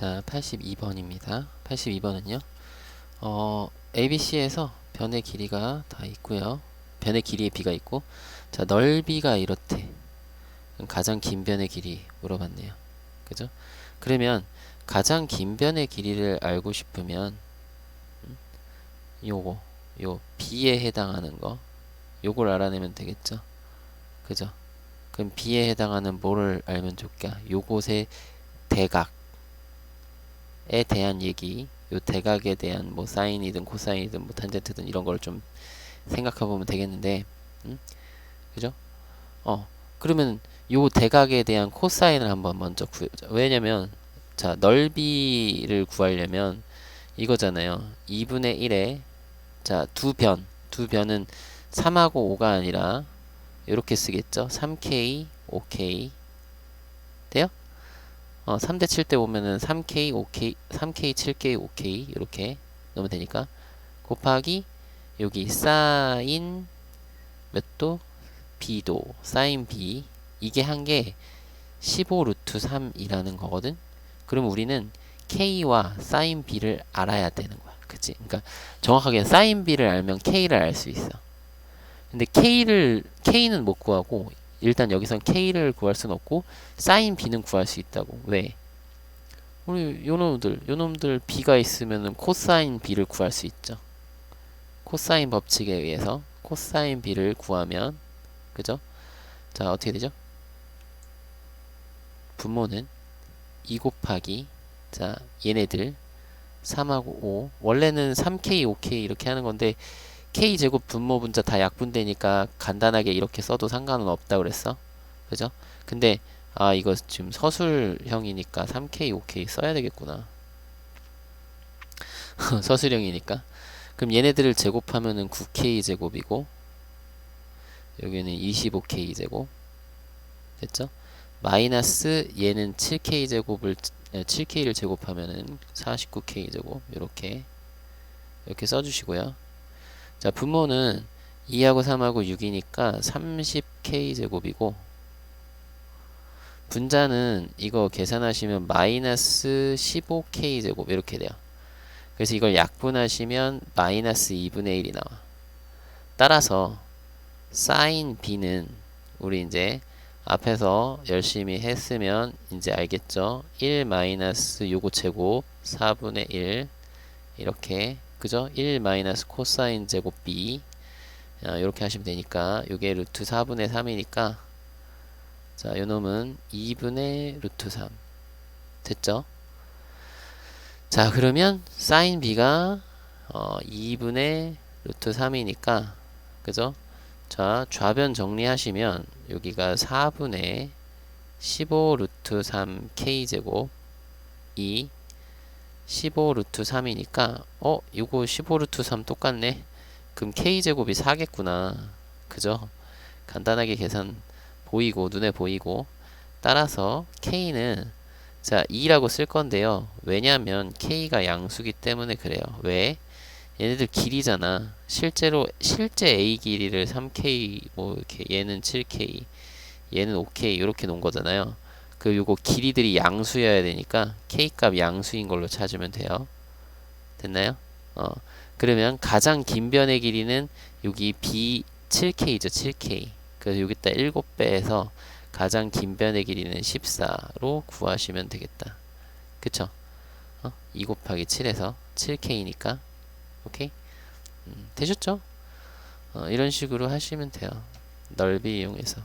자, 82번입니다. 82번은요. 어, ABC에서 변의 길이가 다 있고요. 변의 길이의 비가 있고 자, 넓이가 이렇대. 가장 긴 변의 길이 물어봤네요. 그죠? 그러면 가장 긴 변의 길이를 알고 싶으면 음, 요거 요 B에 해당하는 거 요걸 알아내면 되겠죠? 그죠? 그럼 B에 해당하는 뭐를 알면 좋을까? 요곳의 대각 에 대한 얘기, 요 대각에 대한 뭐 사인이든 코사인이든 뭐 탄젠트든 이런 걸 좀 생각해 보면 되겠는데, 음? 그죠? 어, 그러면 요 대각에 대한 코사인을 한번 먼저 구해보자. 왜냐면, 자, 넓이를 구하려면 이거잖아요. 2분의 1에, 자, 두 변, 두 변은 3하고 5가 아니라, 이렇게 쓰겠죠? 3K, 5K. 돼요? 어, 3대 7대 오면은 3K, 5K, 3K, 7K, 5K 이렇게 넣으면 되니까 곱하기 여기 사인 몇 도? B도 사인 B 이게 한 게 15 루트 3이라는 거거든. 그럼 우리는 K와 사인 B를 알아야 되는 거야. 그치? 그러니까 정확하게 사인 B를 알면 K를 알 수 있어. 근데 K를 K는 못 구하고 일단 여기선 K를 구할 수는 없고 사인 B는 구할 수 있다고. 왜? 우리 요놈들 요놈들 B가 있으면은 코사인 B를 구할 수 있죠. 코사인 법칙에 의해서 코사인 B를 구하면 그죠? 자 어떻게 되죠? 분모는 2 곱하기 자 얘네들 3하고 5 원래는 3K, 5K 이렇게 하는 건데 K 제곱 분모 분자 다 약분되니까 간단하게 이렇게 써도 상관은 없다 그랬어. 그죠? 근데 아 이거 지금 서술형이니까 3K, 5K 써야 되겠구나. 서술형이니까. 그럼 얘네들을 제곱하면은 9K 제곱이고 여기는 25K 제곱. 됐죠? 마이너스 얘는 7K 제곱을 7K를 제곱하면은 49K 제곱 이렇게 이렇게 써주시고요. 자, 분모는 2하고 3하고 6이니까 30k 제곱이고 분자는 이거 계산하시면 마이너스 15k 제곱 이렇게 돼요. 그래서 이걸 약분하시면 마이너스 2분의 1이 나와. 따라서 사인 b는 우리 이제 앞에서 열심히 했으면 이제 알겠죠? 1 마이너스 요거 제곱 4분의 1 이렇게 그죠? 1 마이너스 코사인 제곱 b 아, 이렇게 하시면 되니까 요게 루트 4분의 3이니까 자 요 놈은 2분의 루트 3 됐죠? 자 그러면 사인 b가 어, 2분의 루트 3이니까 그죠? 자 좌변 정리하시면 여기가 4분의 15 루트 3 k 제곱 2 15 루트 3이니까 어? 이거 15 루트 3 똑같네 그럼 k제곱이 4겠구나 그죠? 간단하게 계산 보이고 눈에 보이고 따라서 k는 자 2라고 쓸 건데요 왜냐면 k가 양수기 때문에 그래요 왜? 얘네들 길이잖아 실제로 실제 a 길이를 3k 뭐 이렇게 얘는 7k 얘는 5k 이렇게 놓은 거잖아요 그 요거 길이들이 양수여야 되니까 k값 양수인 걸로 찾으면 돼요. 됐나요? 어. 그러면 가장 긴 변의 길이는 여기 b 7k죠. 7k. 그래서 여기다 7배에서 가장 긴 변의 길이는 14로 구하시면 되겠다. 그쵸? 어? 2 곱하기 7에서 7k니까 오케이? 음, 되셨죠? 어, 이런 식으로 하시면 돼요. 넓이 이용해서.